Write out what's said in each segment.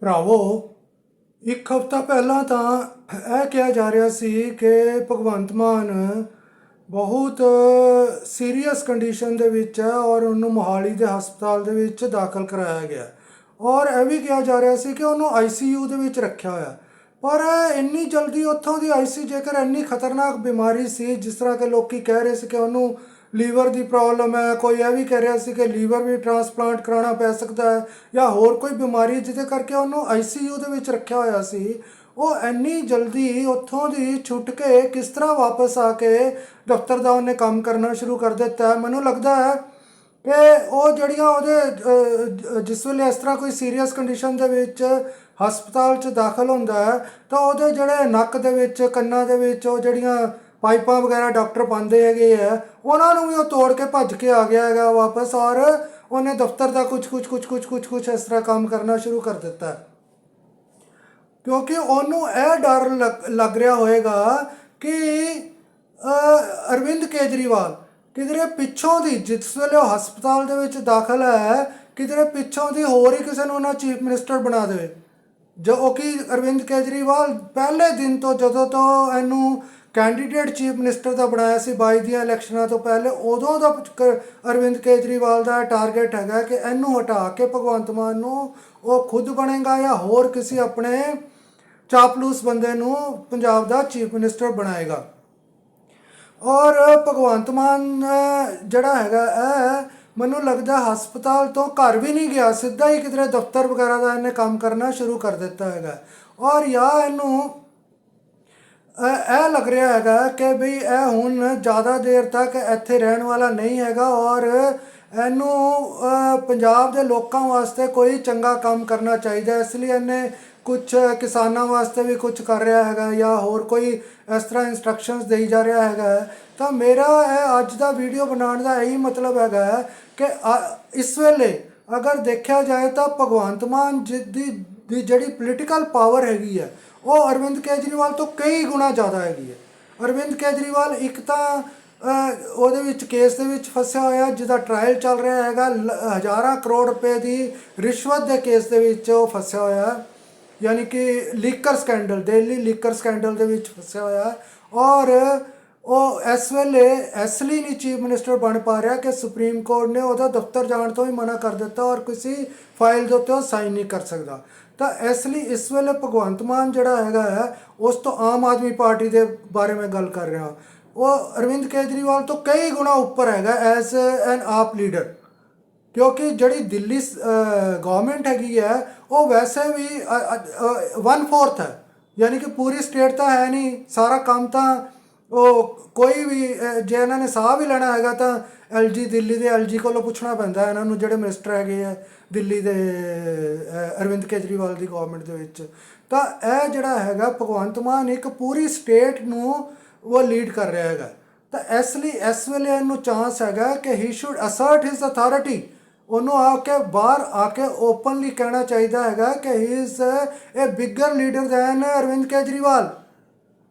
ਭਰਾਵੋ, ਇੱਕ ਹਫ਼ਤਾ ਪਹਿਲਾਂ ਤਾਂ ਇਹ ਕਿਹਾ ਜਾ ਰਿਹਾ ਸੀ ਕਿ ਭਗਵੰਤ ਮਾਨ ਬਹੁਤ ਸੀਰੀਅਸ ਕੰਡੀਸ਼ਨ ਦੇ ਵਿੱਚ ਹੈ ਔਰ ਉਹਨੂੰ ਮੋਹਾਲੀ ਦੇ ਹਸਪਤਾਲ ਦੇ ਵਿੱਚ ਦਾਖਲ ਕਰਾਇਆ ਗਿਆ। ਔਰ ਇਹ ਵੀ ਕਿਹਾ ਜਾ ਰਿਹਾ ਸੀ ਕਿ ਉਹਨੂੰ ਆਈਸੀਯੂ ਦੇ ਵਿੱਚ ਰੱਖਿਆ ਹੋਇਆ। ਪਰ ਇੰਨੀ ਜਲਦੀ ਉੱਥੋਂ ਦੀ ਆਈਸੀ ਜੇਕਰ ਇੰਨੀ ਖਤਰਨਾਕ ਬਿਮਾਰੀ ਸੀ, ਜਿਸ ਤਰ੍ਹਾਂ ਕਿ ਲੋਕੀ ਕਹਿ ਰਹੇ ਸੀ ਕਿ ਉਹਨੂੰ ਲੀਵਰ ਦੀ ਪ੍ਰੋਬਲਮ ਹੈ, ਕੋਈ ਇਹ ਵੀ ਕਹਿ ਰਿਹਾ ਸੀ ਕਿ ਲੀਵਰ ਵੀ ਟ੍ਰਾਂਸਪਲਾਂਟ ਕਰਾਉਣਾ ਪੈ ਸਕਦਾ ਹੈ ਜਾਂ ਹੋਰ ਕੋਈ ਬਿਮਾਰੀ ਜਿਹਦੇ ਕਰਕੇ ਉਹਨੂੰ ਆਈਸੀਯੂ ਦੇ ਵਿੱਚ ਰੱਖਿਆ ਹੋਇਆ ਸੀ, ਉਹ ਇੰਨੀ ਜਲਦੀ ਉੱਥੋਂ ਦੀ ਛੁੱਟ ਕੇ ਕਿਸ ਤਰ੍ਹਾਂ ਵਾਪਸ ਆ ਕੇ ਦਫ਼ਤਰ ਦਾ ਉਹਨੇ ਕੰਮ ਕਰਨਾ ਸ਼ੁਰੂ ਕਰ ਦਿੱਤਾ ਮੈਨੂੰ ਲੱਗਦਾ ਹੈ ਕਿ ਉਹ ਜਿਹੜੀਆਂ ਉਹਦੇ ਜਿਸ ਵੇਲੇ ਇਸ ਤਰ੍ਹਾਂ ਕੋਈ ਸੀਰੀਅਸ ਕੰਡੀਸ਼ਨ ਦੇ ਵਿੱਚ ਹਸਪਤਾਲ 'ਚ ਦਾਖਲ ਹੁੰਦਾ ਹੈ, ਤਾਂ ਉਹਦੇ ਜਿਹੜੇ ਨੱਕ ਦੇ ਵਿੱਚ, ਕੰਨਾਂ ਦੇ ਵਿੱਚ ਉਹ ਜਿਹੜੀਆਂ ਪਾਈਪਾਂ ਵਗੈਰਾ ਡਾਕਟਰ ਪਾਉਂਦੇ ਹੈਗੇ ਆ, ਉਹਨਾਂ ਨੂੰ ਵੀ ਉਹ ਤੋੜ ਕੇ ਭੱਜ ਕੇ ਆ ਗਿਆ ਹੈਗਾ ਵਾਪਸ ਔਰ ਉਹਨੇ ਦਫ਼ਤਰ ਦਾ ਕੁਝ ਕੁਝ ਕੁਝ ਕੁਝ ਕੁਝ ਕੁਝ ਇਸ ਤਰ੍ਹਾਂ ਕੰਮ ਕਰਨਾ ਸ਼ੁਰੂ ਕਰ ਦਿੱਤਾ। ਕਿਉਂਕਿ ਉਹਨੂੰ ਇਹ ਡਰ ਲੱਗ- ਰਿਹਾ ਹੋਏਗਾ ਕਿ ਅਰਵਿੰਦ ਕੇਜਰੀਵਾਲ ਕਿਧਰੇ ਪਿੱਛੋਂ ਦੀ, ਜਿਸ ਵੇਲੇ ਉਹ ਹਸਪਤਾਲ ਦੇ ਵਿੱਚ ਦਾਖਲ ਹੈ, ਕਿਧਰੇ ਪਿੱਛੋਂ ਦੀ ਹੋਰ ਹੀ ਕਿਸੇ ਨੂੰ ਉਹਨਾਂ ਚੀਫ ਮਿਨਿਸਟਰ ਬਣਾ ਦੇਵੇ। ਜੋ ਕਿ ਅਰਵਿੰਦ ਕੇਜਰੀਵਾਲ ਪਹਿਲੇ ਦਿਨ ਤੋਂ ਜਦੋਂ ਤੋਂ ਇਹਨੂੰ ਕੈਂਡੀਡੇਟ ਚੀਫ ਮਿਨਿਸਟਰ ਦਾ ਬਣਾਇਆ ਸੀ 22 ਦੀਆਂ ਇਲੈਕਸ਼ਨਾਂ ਤੋਂ ਪਹਿਲੇ, ਉਦੋਂ ਦਾ ਕ- ਅਰਵਿੰਦ ਕੇਜਰੀਵਾਲ ਦਾ ਟਾਰਗੇਟ ਹੈਗਾ ਕਿ ਇਹਨੂੰ ਹਟਾ ਕੇ ਭਗਵੰਤ ਮਾਨ ਨੂੰ ਉਹ ਖੁਦ ਬਣੇਗਾ ਜਾਂ ਹੋਰ ਕਿਸੇ ਆਪਣੇ ਚਾਪਲੂਸ ਬੰਦੇ ਨੂੰ ਪੰਜਾਬ ਦਾ ਚੀਫ ਮਿਨਿਸਟਰ ਬਣਾਏਗਾ। ਔਰ ਭਗਵੰਤ ਮਾਨ ਜਿਹੜਾ ਹੈਗਾ ਇਹ ਮੈਨੂੰ ਲੱਗਦਾ ਹਸਪਤਾਲ ਤੋਂ ਘਰ ਵੀ ਨਹੀਂ ਗਿਆ, ਸਿੱਧਾ ਹੀ ਕਿਧਰੇ ਦਫ਼ਤਰ ਵਗੈਰਾ ਦਾ ਇਹਨੇ ਕੰਮ ਕਰਨਾ ਸ਼ੁਰੂ ਕਰ ਦਿੱਤਾ ਹੈਗਾ। ਔਰ ਜਾਂ ਇਹਨੂੰ ਇਹ ਲੱਗ ਰਿਹਾ ਹੈਗਾ ਕਿ ਵੀ ਇਹ ਹੁਣ ਜ਼ਿਆਦਾ ਦੇਰ ਤੱਕ ਇੱਥੇ ਰਹਿਣ ਵਾਲਾ ਨਹੀਂ ਹੈਗਾ ਔਰ ਇਹਨੂੰ ਪੰਜਾਬ ਦੇ ਲੋਕਾਂ ਵਾਸਤੇ ਕੋਈ ਚੰਗਾ ਕੰਮ ਕਰਨਾ ਚਾਹੀਦਾ ਇਸ ਲਈ ਇਹਨੇ ਕੁਝ ਕਿਸਾਨਾਂ ਵਾਸਤੇ ਵੀ ਕੁਝ ਕਰ ਰਿਹਾ ਹੈਗਾ ਜਾਂ ਹੋਰ ਕੋਈ ਇਸ ਤਰ੍ਹਾਂ ਇਨਸਟਰਕਸ਼ਨਸ ਦੇਈ ਜਾ ਰਿਹਾ ਹੈਗਾ ਤਾਂ ਮੇਰਾ ਇਹ ਅੱਜ ਦਾ ਵੀਡੀਓ ਬਣਾਉਣ ਦਾ ਇਹੀ ਮਤਲਬ ਹੈਗਾ ਕਿ ਇਸ ਵੇਲੇ ਅਗਰ ਦੇਖਿਆ ਜਾਏ ਤਾਂ ਭਗਵੰਤ ਮਾਨ ਜੀ, ਦੀ ਦੀ ਜਿਹੜੀ ਪੋਲੀਟੀਕਲ ਪਾਵਰ ਹੈਗੀ ਹੈ ਉਹ ਅਰਵਿੰਦ ਕੇਜਰੀਵਾਲ ਤੋਂ ਕਈ ਗੁਣਾ ਜ਼ਿਆਦਾ ਹੈਗੀ ਹੈ। ਅਰਵਿੰਦ ਕੇਜਰੀਵਾਲ ਇੱਕ ਤਾਂ ਉਹਦੇ ਵਿੱਚ ਕੇਸ ਦੇ ਵਿੱਚ ਫਸਿਆ ਹੋਇਆ, ਜਿਹਦਾ ਟ੍ਰਾਇਲ ਚੱਲ ਰਿਹਾ ਹੈਗਾ। ਲ- ਹਜ਼ਾਰਾਂ ਕਰੋੜ ਰੁਪਏ ਦੀ ਰਿਸ਼ਵਤ ਦੇ ਕੇਸ ਦੇ ਵਿੱਚ ਉਹ ਫਸਿਆ ਹੋਇਆ। ਯਾਨੀ ਕਿ liquor scandal Delhi liquor scandal ਦੇ ਵਿੱਚ ਫਸਿਆ ਹੋਇਆ। ਔਰ ਉਹ ਇਸ ਵੇਲੇ ਇਸ ਲਈ ਨਹੀਂ ਚੀਫ ਮਿਨਿਸਟਰ ਬਣ ਪਾ ਰਿਹਾ ਕਿ ਸੁਪਰੀਮ ਕੋਰਟ ਨੇ ਉਹਦਾ ਦਫ਼ਤਰ ਜਾਣ ਤੋਂ ਹੀ ਮਨਾ ਕਰ ਦਿੱਤਾ ਔਰ ਕਿਸੇ ਫਾਈਲ ਦੇ ਉੱਤੇ ਉਹ ਸਾਈਨ ਨਹੀਂ ਕਰ ਸਕਦਾ। ਤਾਂ ਇਸ ਲਈ ਇਸ ਵੇਲੇ ਭਗਵੰਤ ਮਾਨ ਜਿਹੜਾ ਹੈਗਾ ਹੈ, ਉਸ ਤੋਂ ਆਮ ਆਦਮੀ ਪਾਰਟੀ ਦੇ ਬਾਰੇ ਮੈਂ ਗੱਲ ਕਰ ਰਿਹਾ। ਉਹ ਅਰਵਿੰਦ ਕੇਜਰੀਵਾਲ ਤੋਂ ਕਈ ਗੁਣਾ ਉੱਪਰ ਹੈਗਾ ਐਜ਼ ਐਨ ਆਪ ਲੀਡਰ। ਕਿਉਂਕਿ ਜਿਹੜੀ ਦਿੱਲੀ ਗਵਰਨਮੈਂਟ ਹੈਗੀ ਹੈ, ਉਹ ਵੈਸੇ ਵੀ 1/4 ਹੈ। ਯਾਨੀ ਕਿ ਪੂਰੀ ਸਟੇਟ ਤਾਂ ਹੈ ਨਹੀਂ, ਸਾਰਾ ਕੰਮ ਤਾਂ ਉਹ ਕੋਈ ਵੀ ਜੇ ਇਹਨਾਂ ਨੇ ਸਾਹ ਵੀ ਲੈਣਾ ਹੈਗਾ ਤਾਂ ਐਲਜੀ ਦਿੱਲੀ ਦੇ ਐਲਜੀ ਕੋਲੋਂ ਪੁੱਛਣਾ ਪੈਂਦਾ ਇਹਨਾਂ ਨੂੰ ਜਿਹੜੇ ਮਿਨਿਸਟਰ ਹੈਗੇ ਆ ਦਿੱਲੀ ਦੇ ਅਰਵਿੰਦ ਕੇਜਰੀਵਾਲ ਦੀ ਗਵਰਨਮੈਂਟ ਦੇ ਵਿੱਚ। ਤਾਂ ਇਹ ਜਿਹੜਾ ਹੈਗਾ ਭਗਵੰਤ ਮਾਨ ਇੱਕ ਪੂਰੀ ਸਟੇਟ ਨੂੰ ਉਹ ਲੀਡ ਕਰ ਰਿਹਾ ਹੈਗਾ। ਤਾਂ ਇਸ ਲਈ ਇਸ ਵੇਲੇ ਇਹਨੂੰ ਚਾਂਸ ਹੈਗਾ ਕਿ ਹੀ ਸ਼ੁਡ ਅਸਰਟ ਹਿਸ ਅਥਾਰਟੀ ਉਹਨੂੰ ਆ ਕੇ ਬਾਹਰ ਆ ਕੇ ਓਪਨਲੀ ਕਹਿਣਾ ਚਾਹੀਦਾ ਹੈਗਾ ਕਿ he is a bigger leader than Arvind Kejriwal.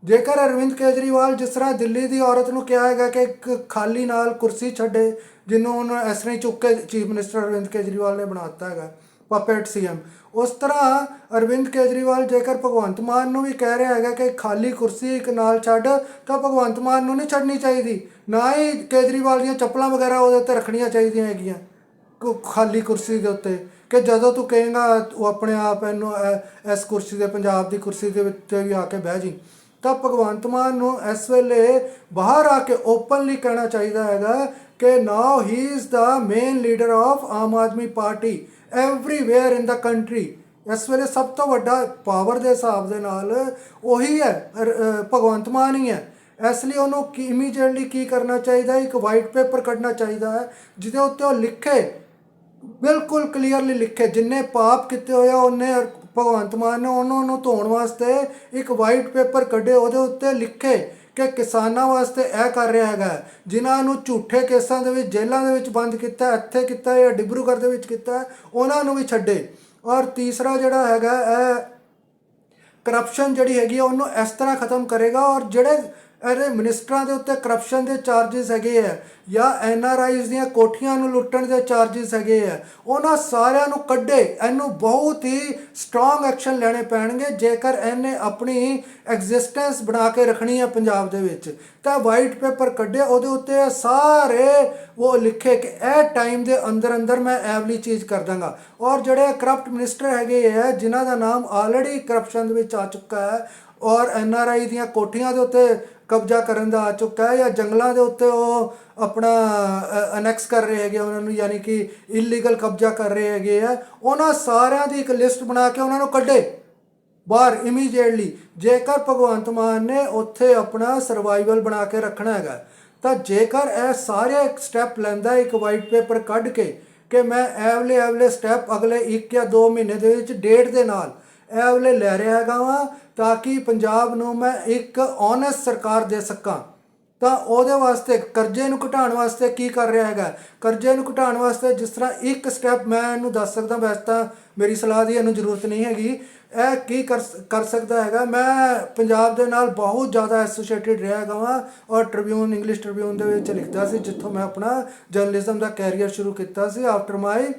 ਜੇਕਰ ਅਰਵਿੰਦ ਕੇਜਰੀਵਾਲ ਜਿਸ ਤਰ੍ਹਾਂ ਦਿੱਲੀ ਦੀ ਔਰਤ ਨੂੰ ਕਿਹਾ ਹੈਗਾ ਕਿ ਇੱਕ ਖਾਲੀ ਨਾਲ ਕੁਰਸੀ ਛੱਡੇ, ਜਿਹਨੂੰ ਉਹਨੂੰ ਇਸ ਤਰ੍ਹਾਂ ਹੀ ਚੁੱਕ ਕੇ ਚੀਫ ਮਿਨਿਸਟਰ ਅਰਵਿੰਦ ਕੇਜਰੀਵਾਲ ਨੇ ਬਣਾਤਾ ਹੈਗਾ ਪਪੇਟ ਸੀਐਮ ਉਸ ਤਰ੍ਹਾਂ ਅਰਵਿੰਦ ਕੇਜਰੀਵਾਲ ਜੇਕਰ ਭਗਵੰਤ ਮਾਨ ਨੂੰ ਵੀ ਕਹਿ ਰਿਹਾ ਹੈਗਾ ਕਿ ਖਾਲੀ ਕੁਰਸੀ ਇੱਕ ਨਾਲ ਛੱਡ, ਤਾਂ ਭਗਵੰਤ ਮਾਨ ਨੂੰ ਨਹੀਂ ਛੱਡਣੀ ਚਾਹੀਦੀ, ਨਾ ਹੀ ਕੇਜਰੀਵਾਲ ਦੀਆਂ ਚੱਪਲਾਂ ਵਗੈਰਾ ਉਹਦੇ ਉੱਤੇ ਰੱਖਣੀਆਂ ਚਾਹੀਦੀਆਂ ਹੈਗੀਆਂ, ਕੁ- ਖਾਲੀ ਕੁਰਸੀ ਦੇ ਉੱਤੇ, ਕਿ ਜਦੋਂ ਤੂੰ ਕਹੇਗਾ ਉਹ ਆਪਣੇ ਆਪ ਇਹਨੂੰ, ਇਹ- ਇਸ ਕੁਰਸੀ ਦੇ, ਪੰਜਾਬ ਦੀ ਕੁਰਸੀ ਦੇ ਉੱਤੇ ਵੀ ਆ ਕੇ ਬਹਿ ਜੀ ਤਾਂ ਭਗਵੰਤ ਮਾਨ ਨੂੰ ਇਸ ਵੇਲੇ ਬਾਹਰ ਆ ਕੇ ਓਪਨਲੀ ਕਹਿਣਾ ਚਾਹੀਦਾ ਹੈਗਾ ਕਿ now he is the main leader of Aam Aadmi Party everywhere in the country ਇਸ ਵੇਲੇ ਸਭ ਤੋਂ ਵੱਡਾ ਪਾਵਰ ਦੇ ਹਿਸਾਬ ਦੇ ਨਾਲ ਉਹੀ ਹੈ ਭਗਵੰਤ ਮਾਨ ਹੀ ਹੈ ਇਸ ਲਈ ਉਹਨੂੰ ਕੀ ਇਮੀਡੀਏਟਲੀ ਕੀ ਕਰਨਾ ਚਾਹੀਦਾ ਹੈ? ਇੱਕ ਵਾਈਟ ਪੇਪਰ ਕੱਢਣਾ ਚਾਹੀਦਾ ਹੈ, ਜਿਹਦੇ ਉੱਤੇ ਉਹ ਲਿਖੇ, ਬਿਲਕੁਲ ਕਲੀਅਰਲੀ ਲਿਖੇ, ਜਿੰਨੇ ਪਾਪ ਕੀਤੇ ਹੋਏ ਆ, ਉਹਨੇ ਭਗਵੰਤ ਮਾਨ ਨੇ ਉਹਨਾਂ ਨੂੰ ਧੋਣ ਵਾਸਤੇ ਇੱਕ ਵਾਈਟ ਪੇਪਰ ਕੱਢੇ, ਉਹਦੇ ਉੱਤੇ ਲਿਖੇ ਕਿ ਕਿਸਾਨਾਂ ਵਾਸਤੇ ਇਹ ਕਰ ਰਿਹਾ ਹੈਗਾ। ਜਿਨ੍ਹਾਂ ਨੂੰ ਝੂਠੇ ਕੇਸਾਂ ਦੇ ਵਿੱਚ, ਜੇਲ੍ਹਾਂ ਦੇ ਵਿੱਚ ਬੰਦ ਕੀਤਾ, ਇੱਥੇ ਕੀਤਾ ਜਾਂ ਡਿਬਰੂਗੜ੍ਹ ਦੇ ਵਿੱਚ ਕੀਤਾ, ਉਹਨਾਂ ਨੂੰ ਵੀ ਛੱਡੇ। ਔਰ ਤੀਸਰਾ ਜਿਹੜਾ ਹੈਗਾ, ਇਹ ਕਰਪਸ਼ਨ ਜਿਹੜੀ ਹੈਗੀ ਆ, ਉਹਨੂੰ ਇਸ ਤਰ੍ਹਾਂ ਖਤਮ ਕਰੇਗਾ ਔਰ ਜਿਹੜੇ ਇਹਦੇ ਮਿਨਿਸਟਰਾਂ ਦੇ ਉੱਤੇ ਕਰਪਸ਼ਨ ਦੇ ਚਾਰजेस ਹੈਗੇ ਆ, ਜਾਂ ਐਨ ਆਰ ਆਈਜ਼ ਦੀਆਂ ਕੋਠੀਆਂ ਨੂੰ ਲੁੱਟਣ ਦੇ ਚਾਰजेस ਹੈਗੇ ਆ, ਉਹਨਾਂ ਸਾਰਿਆਂ ਨੂੰ ਕੱਢੇ, ਇਹਨੂੰ ਬਹੁਤ ਹੀ ਸਟਰੋਂਗ ਐਕਸ਼ਨ ਲੈਣੇ ਪੈਣਗੇ, ਜੇਕਰ ਇਹਨੇ ਆਪਣੀ ਐਗਜ਼ਿਸਟੈਂਸ ਬਣਾ ਕੇ ਰੱਖਣੀ ਹੈ ਪੰਜਾਬ ਦੇ ਵਿੱਚ। ਤਾਂ ਵਾਈਟ ਪੇਪਰ ਕੱਢੇ, ਉਹਦੇ ਉੱਤੇ ਸਾਰੇ ਉਹ ਲਿਖੇ ਕਿ ਇਹ ਟਾਈਮ ਦੇ ਅੰਦਰ ਅੰਦਰ ਮੈਂ ਐਵਲੀ ਚੀਜ਼ ਕਰ ਦਾਂਗਾ। ਔਰ ਜਿਹੜੇ ਕਰਪਟ ਮਿਨਿਸਟਰ ਹੈਗੇ ਆ, ਜਿਨ੍ਹਾਂ ਦਾ ਨਾਮ ਆਲਰੇਡੀ ਕਰਪਸ਼ਨ ਦੇ ਵਿੱਚ ਆ ਚੁੱਕਾ ਹੈ, ਔਰ ਐਨ ਆਰ ਆਈ ਦੀਆਂ ਕੋਠੀਆਂ ਦੇ ਉੱਤੇ ਕਬਜ਼ਾ ਕਰਨ ਦਾ ਆ ਚੁੱਕਾ ਹੈ ਜਾਂ ਜੰਗਲਾਂ ਦੇ ਉੱਤੇ ਉਹ ਆਪਣਾ ਅਨੈਕਸ ਕਰ ਰਹੇ ਹੈਗੇ ਉਹਨਾਂ ਨੂੰ ਯਾਨੀ ਕਿ ਇਲੀਗਲ ਕਬਜ਼ਾ ਕਰ ਰਹੇ ਹੈਗੇ ਆ। ਉਹਨਾਂ ਸਾਰਿਆਂ ਦੀ ਇੱਕ ਲਿਸਟ ਬਣਾ ਕੇ ਉਹਨਾਂ ਨੂੰ ਕੱਢੇ ਬਾਹਰ ਇਮੀਡੀਏਟਲੀ ਜੇਕਰ ਭਗਵੰਤ ਮਾਨ ਨੇ ਉੱਥੇ ਆਪਣਾ ਸਰਵਾਈਵਲ ਬਣਾ ਕੇ ਰੱਖਣਾ ਹੈਗਾ, ਤਾਂ ਜੇਕਰ ਇਹ ਸਾਰੇ ਇੱਕ ਸਟੈਪ ਲੈਂਦਾ ਇੱਕ ਵਾਈਟ ਪੇਪਰ ਕੱਢ ਕੇ ਕਿ ਮੈਂ ਐਵਲੇ ਐਵਲੇ ਸਟੈਪ ਅਗਲੇ 1 ਜਾਂ 2 ਮਹੀਨੇ ਦੇ ਵਿੱਚ ਡੇਟ ਦੇ ਨਾਲ ਐਵਲੇ ਲੈ ਰਿਹਾ ਹੈਗਾ ਵਾਂ ਤਾਂ ਕਿ ਪੰਜਾਬ ਨੂੰ ਮੈਂ ਇੱਕ ਓਨੈਸਟ ਸਰਕਾਰ ਦੇ ਸਕਾਂ। ਤਾਂ ਉਹਦੇ ਵਾਸਤੇ ਕਰਜ਼ੇ ਨੂੰ ਘਟਾਉਣ ਵਾਸਤੇ ਕੀ ਕਰ ਰਿਹਾ ਹੈਗਾ? ਕਰਜ਼ੇ ਨੂੰ ਘਟਾਉਣ ਵਾਸਤੇ ਜਿਸ ਤਰ੍ਹਾਂ ਇੱਕ ਸਟੈਪ ਮੈਂ ਇਹਨੂੰ ਦੱਸ ਸਕਦਾ, ਵੈਸੇ ਤਾਂ ਮੇਰੀ ਸਲਾਹ ਦੀ ਇਹਨੂੰ ਜ਼ਰੂਰਤ ਨਹੀਂ ਹੈਗੀ। ਇਹ ਕੀ ਕਰ ਕਰ ਸਕਦਾ ਹੈਗਾ? ਮੈਂ ਪੰਜਾਬ ਦੇ ਨਾਲ ਬਹੁਤ ਜ਼ਿਆਦਾ ਐਸੋਸੀਏਟਿਡ ਰਿਹਾ ਹੈਗਾ ਵਾਂ ਔਰ ਟ੍ਰਿਬਿਊਨ ਇੰਗਲਿਸ਼ ਟ੍ਰਿਬਿਊਨ ਦੇ ਵਿੱਚ ਲਿਖਦਾ ਸੀ, ਜਿੱਥੋਂ ਮੈਂ ਆਪਣਾ ਜਰਨਲਿਜ਼ਮ ਦਾ ਕੈਰੀਅਰ ਸ਼ੁਰੂ ਕੀਤਾ ਸੀ after my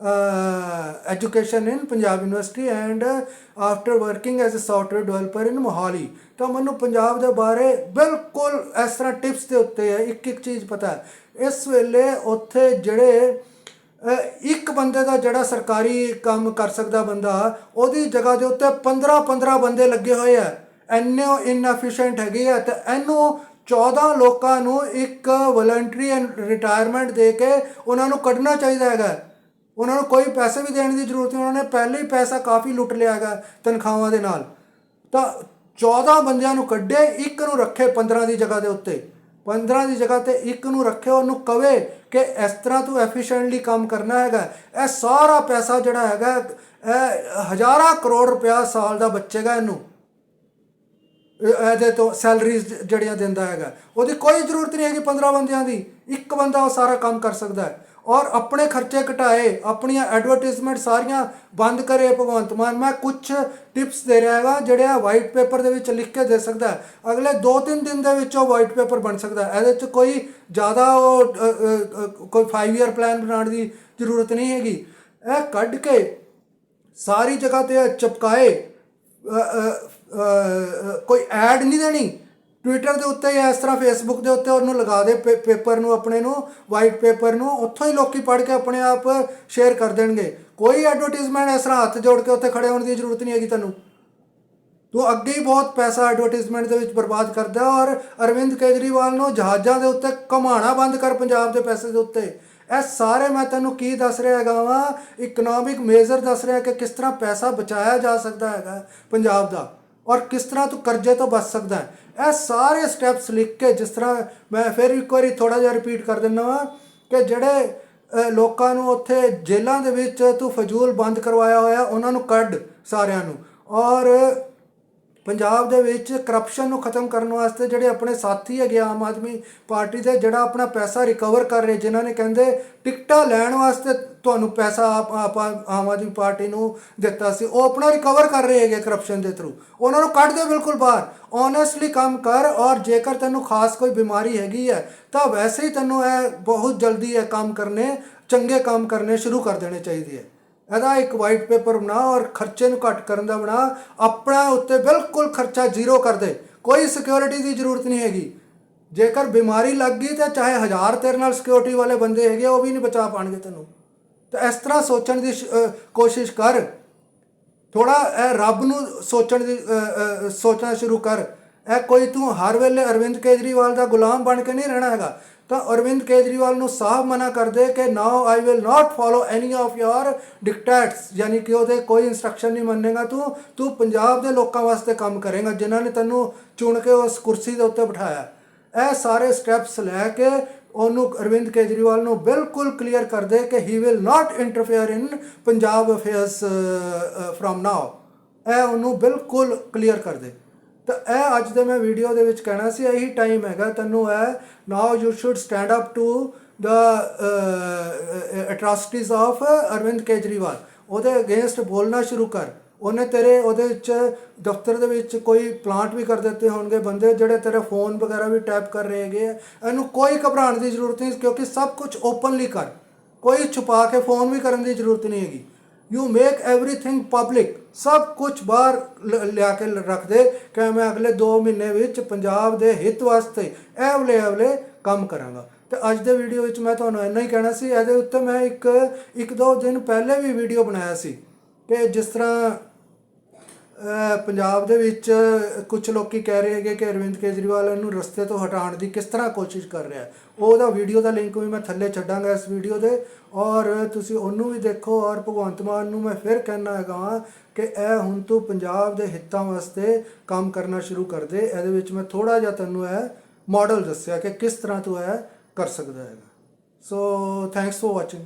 education in Punjab university and after working as a software developer in Mohali ਤਾਂ ਮੈਨੂੰ ਪੰਜਾਬ ਦੇ ਬਾਰੇ ਬਿਲਕੁਲ ਇਸ ਤਰ੍ਹਾਂ ਟਿਪਸ ਦੇ ਉੱਤੇ ਹੈ, ਇੱਕ ਇੱਕ ਚੀਜ਼ ਪਤਾ ਹੈ। ਇਸ ਵੇਲੇ ਉੱਥੇ ਜਿਹੜੇ ਇੱਕ ਬੰਦੇ ਦਾ ਜਿਹੜਾ ਸਰਕਾਰੀ ਕੰਮ ਕਰ ਸਕਦਾ ਬੰਦਾ, ਉਹਦੀ ਜਗ੍ਹਾ ਦੇ ਉੱਤੇ 15 15 ਬੰਦੇ ਲੱਗੇ ਹੋਏ ਆ। ਇੰਨੇ ਇਨਐਫੀਸ਼ੀਐਂਟ ਹੈਗੀ ਆ ਤੇ ਇਹਨੂੰ 14 ਲੋਕਾਂ ਨੂੰ ਇੱਕ ਵਲੰਟਰੀ ਰਿਟਾਇਰਮੈਂਟ ਦੇ ਕੇ ਉਹਨਾਂ ਨੂੰ ਕੱਢਣਾ ਚਾਹੀਦਾ ਹੈਗਾ। ਉਹਨਾਂ ਨੂੰ ਕੋਈ ਪੈਸੇ ਵੀ ਦੇਣ ਦੀ ਜ਼ਰੂਰਤ ਨਹੀਂ, ਉਹਨਾਂ ਨੇ ਪਹਿਲੇ ਹੀ ਪੈਸਾ ਕਾਫੀ ਲੁੱਟ ਲਿਆ ਹੈਗਾ ਤਨਖਾਹਾਂ ਦੇ ਨਾਲ। ਤਾਂ 14 ਬੰਦਿਆਂ ਨੂੰ ਕੱਢੇ, ਇੱਕ ਨੂੰ ਰੱਖੇ 15 ਦੀ ਜਗ੍ਹਾ ਦੇ ਉੱਤੇ। 15 ਦੀ ਜਗ੍ਹਾ ਤੇ ਇੱਕ ਨੂੰ ਰੱਖੇ ਉਹਨੂੰ ਕਵੇ ਕਿ ਇਸ ਤਰ੍ਹਾਂ ਤੂੰ ਐਫੀਸ਼ੀਐਂਟਲੀ ਕੰਮ ਕਰਨਾ ਹੈਗਾ। ਇਹ ਸਾਰਾ ਪੈਸਾ ਜਿਹੜਾ ਹੈਗਾ, ਇਹ ਹਜ਼ਾਰਾਂ ਕਰੋੜ ਰੁਪਇਆ ਸਾਲ ਦਾ ਬਚੇਗਾ ਇਹਨੂੰ। ਇਹਦੇ ਤੋਂ ਸੈਲਰੀਜ਼ ਜਿਹੜੀਆਂ ਦਿੰਦਾ ਹੈਗਾ। ਉਹਦੀ ਕੋਈ ਜ਼ਰੂਰਤ ਨਹੀਂ ਹੈਗੀ 15 ਬੰਦਿਆਂ ਦੀ। ਇੱਕ ਬੰਦਾ ਉਹ ਸਾਰਾ ਕੰਮ ਕਰ ਸਕਦਾ ਹੈ। ਔਰ ਆਪਣੇ ਖਰਚੇ ਘਟਾਏ, ਆਪਣੀਆਂ ਐਡਵਰਟਾਈਜ਼ਮੈਂਟ ਸਾਰੀਆਂ ਬੰਦ ਕਰੇ ਭਗਵੰਤ ਮਾਨ। ਮੈਂ ਕੁਝ ਟਿਪਸ ਦੇ ਰਿਹਾ ਹੈਗਾ ਜਿਹੜੇ ਆ ਵਾਈਟ ਪੇਪਰ ਦੇ ਵਿੱਚ ਲਿਖ ਕੇ ਦੇ ਸਕਦਾ ਅਗਲੇ 2-3 ਦਿਨ ਦੇ ਵਿੱਚ ਉਹ ਵਾਈਟ ਪੇਪਰ ਬਣ ਸਕਦਾ ਇਹਦੇ 'ਚ ਕੋਈ ਜ਼ਿਆਦਾ ਉਹ ਕੋਈ 5 ਇਅਰ ਪਲਾਨ ਬਣਾਉਣ ਦੀ ਜ਼ਰੂਰਤ ਨਹੀਂ ਹੈਗੀ। ਇਹ ਕੱਢ ਕੇ ਸਾਰੀ ਜਗ੍ਹਾ ਤੇ ਇਹ ਚਿਪਕਾਏ ਕੋਈ ਐਡ ਨਹੀਂ ਦੇਣੀ। ਟਵਿੱਟਰ ਦੇ ਉੱਤੇ ਜਾਂ ਇਸ ਤਰ੍ਹਾਂ ਫੇਸਬੁੱਕ ਦੇ ਉੱਤੇ ਉਹਨੂੰ ਲਗਾ ਦੇ ਪੇ- ਪੇਪਰ ਨੂੰ ਆਪਣੇ ਨੂੰ ਵਾਈਟ ਪੇਪਰ ਨੂੰ, ਉੱਥੋਂ ਹੀ ਲੋਕੀ ਪੜ੍ਹ ਕੇ ਆਪਣੇ ਆਪ ਸ਼ੇਅਰ ਕਰ ਦੇਣਗੇ। ਕੋਈ ਐਡਵਰਟਾਈਜ਼ਮੈਂਟ ਇਸ ਤਰ੍ਹਾਂ ਹੱਥ ਜੋੜ ਕੇ ਉੱਥੇ ਖੜੇ ਹੋਣ ਦੀ ਜ਼ਰੂਰਤ ਨਹੀਂ ਹੈਗੀ ਤੁਹਾਨੂੰ ਤੂੰ ਅੱਗੇ ਹੀ ਬਹੁਤ ਪੈਸਾ ਐਡਵਰਟਾਈਜ਼ਮੈਂਟ ਦੇ ਵਿੱਚ ਬਰਬਾਦ ਕਰਦਾ ਔਰ ਅਰਵਿੰਦ ਕੇਜਰੀਵਾਲ ਨੂੰ ਜਹਾਜ਼ਾਂ ਦੇ ਉੱਤੇ ਕਮਾਣਾ ਬੰਦ ਕਰ ਪੰਜਾਬ ਦੇ ਪੈਸੇ ਦੇ ਉੱਤੇ। ਇਹ ਸਾਰੇ ਮੈਂ ਤੈਨੂੰ ਕੀ ਦੱਸ ਰਿਹਾ ਹੈਗਾ ਵਾਂ? ਇਕਨੋਮਿਕ ਮੇਜ਼ਰ ਦੱਸ ਰਿਹਾ ਕਿ ਕਿਸ ਤਰ੍ਹਾਂ ਪੈਸਾ ਬਚਾਇਆ ਜਾ ਸਕਦਾ ਹੈਗਾ ਪੰਜਾਬ ਦਾ। ਔਰ ਕਿਸ ਤਰ੍ਹਾਂ ਤੂੰ ਕਰਜ਼ੇ ਤੋਂ ਬਚ ਸਕਦਾ ਹੈ? ਇਹ ਸਾਰੇ ਸਟੈਪਸ ਲਿਖ ਕੇ ਜਿਸ ਤਰ੍ਹਾਂ ਮੈਂ ਫਿਰ ਇੱਕ ਵਾਰੀ ਥੋੜਾ ਜਿਹਾ ਰਿਪੀਟ ਕਰ ਦਿੰਦਾ ਵਾਂ ਕਿ ਜਿਹੜੇ ਲੋਕਾਂ ਨੂੰ ਉੱਥੇ ਜੇਲ੍ਹਾਂ ਦੇ ਵਿੱਚ ਤੂੰ ਫਜ਼ੂਲ ਬੰਦ ਕਰਵਾਇਆ ਹੋਇਆ, ਉਹਨਾਂ ਨੂੰ ਕੱਢ ਸਾਰਿਆਂ ਨੂੰ। ਔਰ ਪੰਜਾਬ ਦੇ ਵਿੱਚ ਕਰਪਸ਼ਨ ਨੂੰ ਖਤਮ ਕਰਨ ਵਾਸਤੇ ਜਿਹੜੇ ਆਪਣੇ ਸਾਥੀ ਹੈਗੇ ਆਮ ਆਦਮੀ ਪਾਰਟੀ ਦੇ, ਜਿਹੜਾ ਆਪਣਾ ਪੈਸਾ ਰਿਕਵਰ ਕਰ ਰਹੇ, ਜਿਨ੍ਹਾਂ ਨੇ ਕਹਿੰਦੇ ਟਿਕਟਾਂ ਲੈਣ ਵਾਸਤੇ ਤੁਹਾਨੂੰ ਪੈਸਾ ਆਪ ਆਪ, ਆਮ ਆਦਮੀ ਪਾਰਟੀ ਨੂੰ ਦਿੱਤਾ ਸੀ, ਉਹ ਆਪਣਾ ਰਿਕਵਰ ਕਰ ਰਹੇ ਹੈਗੇ ਕਰਪਸ਼ਨ ਦੇ ਥਰੂ ਉਹਨਾਂ ਨੂੰ ਕੱਢ ਦੇ ਬਿਲਕੁਲ ਬਾਹਰ। ਓਨੈਸਟਲੀ ਕੰਮ ਕਰ, ਔਰ ਜੇਕਰ ਤੈਨੂੰ ਖਾਸ ਕੋਈ ਬਿਮਾਰੀ ਹੈਗੀ ਹੈ, ਤਾਂ ਵੈਸੇ ਹੀ ਤੈਨੂੰ ਇਹ ਬਹੁਤ ਜਲਦੀ ਇਹ ਕੰਮ ਕਰਨੇ, ਚੰਗੇ ਕੰਮ ਕਰਨੇ ਸ਼ੁਰੂ ਕਰ ਦੇਣੇ ਚਾਹੀਦੇ ਹੈ। ਇਹਦਾ ਇੱਕ ਵਾਈਟ ਪੇਪਰ ਬਣਾ ਔਰ ਖਰਚੇ ਨੂੰ ਘੱਟ ਕਰਨ ਦਾ ਬਣਾ। ਆਪਣਾ ਉੱਤੇ ਬਿਲਕੁਲ ਖਰਚਾ ਜ਼ੀਰੋ ਕਰ ਦੇ। ਕੋਈ ਸਿਕਿਉਰਿਟੀ ਦੀ ਜ਼ਰੂਰਤ ਨਹੀਂ ਹੈਗੀ। ਜੇਕਰ ਬਿਮਾਰੀ ਲੱਗ ਗਈ ਤਾਂ ਚਾਹੇ ਹਜ਼ਾਰ ਤੇਰੇ ਨਾਲ ਸਿਕਿਉਰਿਟੀ ਵਾਲੇ ਬੰਦੇ ਹੈਗੇ, ਉਹ ਵੀ ਨਹੀਂ ਬਚਾ ਪਾਣਗੇ ਤੈਨੂੰ। ਤਾਂ ਇਸ ਤਰ੍ਹਾਂ ਸੋਚਣ ਦੀ ਕੋਸ਼ਿਸ਼ ਕਰ। ਥੋੜਾ ਇਹ ਰੱਬ ਨੂੰ ਸੋਚਣ ਦੀ ਸੋਚਣਾ ਸ਼ੁਰੂ ਕਰ। ਇਹ ਕੋਈ ਤੂੰ ਹਰ ਵੇਲੇ ਅਰਵਿੰਦ ਕੇਜਰੀਵਾਲ ਦਾ ਗੁਲਾਮ ਬਣ ਕੇ ਨਹੀਂ ਰਹਿਣਾ ਹੈਗਾ। ਤਾਂ ਅਰਵਿੰਦ ਕੇਜਰੀਵਾਲ ਨੂੰ ਸਾਫ਼ ਮਨਾ ਕਰ ਦੇ ਕਿ now I will not follow any of your dictates ਯਾਨੀ ਕਿ ਉਹਦੇ ਕੋਈ ਇਨਸਟਰਕਸ਼ਨ ਨਹੀਂ ਮੰਨੇਗਾ ਤੂੰ ਤੂੰ ਪੰਜਾਬ ਦੇ ਲੋਕਾਂ ਵਾਸਤੇ ਕੰਮ ਕਰੇਗਾ, ਜਿਨ੍ਹਾਂ ਨੇ ਤੈਨੂੰ ਚੁਣ ਕੇ ਉਸ ਕੁਰਸੀ ਦੇ ਉੱਤੇ ਬਿਠਾਇਆ। ਇਹ ਸਾਰੇ ਸਟੈਪਸ ਲੈ ਕੇ ਉਹਨੂੰ ਅਰਵਿੰਦ ਕੇਜਰੀਵਾਲ ਨੂੰ ਬਿਲਕੁਲ ਕਲੀਅਰ ਕਰ ਦੇ ਕਿ he will not interfere in Punjab affairs from now ਇਹ ਉਹਨੂੰ ਬਿਲਕੁਲ ਕਲੀਅਰ ਕਰ ਦੇ। ਤਾਂ ਇਹ ਅੱਜ ਦੇ ਮੈਂ ਵੀਡੀਓ ਦੇ ਵਿੱਚ ਕਹਿਣਾ ਸੀ, ਇਹੀ ਟਾਈਮ ਹੈਗਾ ਤੈਨੂੰ ਇਹ now you should stand up to the atrocities of Arvind Kejriwal. ਉਹਦੇ ਅਗੇਂਸਟ ਬੋਲਣਾ ਸ਼ੁਰੂ ਕਰ। ਉਹਨੇ ਤੇਰੇ, ਉਹਦੇ ਵਿੱਚ ਦਫ਼ਤਰ ਦੇ ਵਿੱਚ ਕੋਈ ਪਲਾਂਟ ਵੀ ਕਰ ਦਿੱਤੇ ਹੋਣਗੇ ਬੰਦੇ, ਜਿਹੜੇ ਤੇਰੇ ਫੋਨ ਵਗੈਰਾ ਵੀ ਟੈਪ ਕਰ ਰਹੇ ਹੈਗੇ ਆ। ਇਹਨੂੰ ਕੋਈ ਘਬਰਾਉਣ ਦੀ ਜ਼ਰੂਰਤ ਨਹੀਂ, ਕਿਉਂਕਿ ਸਭ ਕੁਝ ਓਪਨਲੀ ਕਰ। ਕੋਈ ਛੁਪਾ ਕੇ ਫੋਨ ਵੀ ਕਰਨ ਦੀ ਜ਼ਰੂਰਤ ਨਹੀਂ ਹੈਗੀ। ਯੂ ਮੇਕ ਐਵਰੀਥਿੰਗ ਪਬਲਿਕ ਸਭ ਕੁਝ ਬਾਹਰ ਲ- ਲਿਆ ਕੇ ਲ- ਰੱਖ ਦੇ। ਕਿ ਮੈਂ ਅਗਲੇ 2 ਮਹੀਨੇ ਵਿੱਚ ਪੰਜਾਬ ਦੇ ਹਿੱਤ ਵਾਸਤੇ ਐਵਲੇ ਐਵਲੇ ਕੰਮ ਕਰਾਂਗਾ। ਤੇ ਅੱਜ ਦੇ ਵੀਡੀਓ ਵਿੱਚ ਮੈਂ ਤੁਹਾਨੂੰ ਇੰਨਾ ਹੀ ਕਹਿਣਾ ਸੀ। ਇਹਦੇ ਉੱਤੇ ਮੈਂ ਇੱਕ ਇੱਕ ਦੋ ਦਿਨ ਪਹਿਲੇ ਵੀ ਵੀਡੀਓ ਬਣਾਇਆ ਸੀ। ਕਿ ਜਿਸ ਤਰ੍ਹਾਂ ਪੰਜਾਬ ਦੇ ਵਿੱਚ ਕੁਝ ਲੋਕੀ ਕਹਿ ਰਹੇ ਹੈਗੇ ਕਿ ਅਰਵਿੰਦ ਕੇਜਰੀਵਾਲ ਨੂੰ ਰਸਤੇ ਤੋਂ ਹਟਾਉਣ ਦੀ ਕਿਸ ਤਰ੍ਹਾਂ ਕੋਸ਼ਿਸ਼ ਕਰ ਰਿਹਾ ਹੈ। ਉਹਦਾ ਵੀਡੀਓ ਦਾ ਲਿੰਕ ਵੀ ਮੈਂ ਥੱਲੇ ਛੱਡਾਂਗਾ ਇਸ ਵੀਡੀਓ ਦੇ ਔਰ ਤੁਸੀਂ ਉਹਨੂੰ ਵੀ ਦੇਖੋ ਔਰ ਭਗਵੰਤ ਮਾਨ ਨੂੰ ਮੈਂ ਫਿਰ ਕਹਿਣਾ ਹੈਗਾ ਕਿ ਇਹ ਹੁਣ ਤੂੰ ਪੰਜਾਬ ਦੇ ਹਿੱਤਾਂ ਵਾਸਤੇ ਕੰਮ ਕਰਨਾ ਸ਼ੁਰੂ ਕਰ ਦੇ। ਇਹਦੇ ਵਿੱਚ ਮੈਂ ਥੋੜਾ ਜਿਹਾ ਤੈਨੂੰ ਇਹ ਮਾਡਲ ਦੱਸਿਆ ਕਿ ਕਿਸ ਤਰ੍ਹਾਂ ਤੂੰ ਇਹ ਕਰ ਸਕਦਾ ਹੈਗਾ। So thanks for watching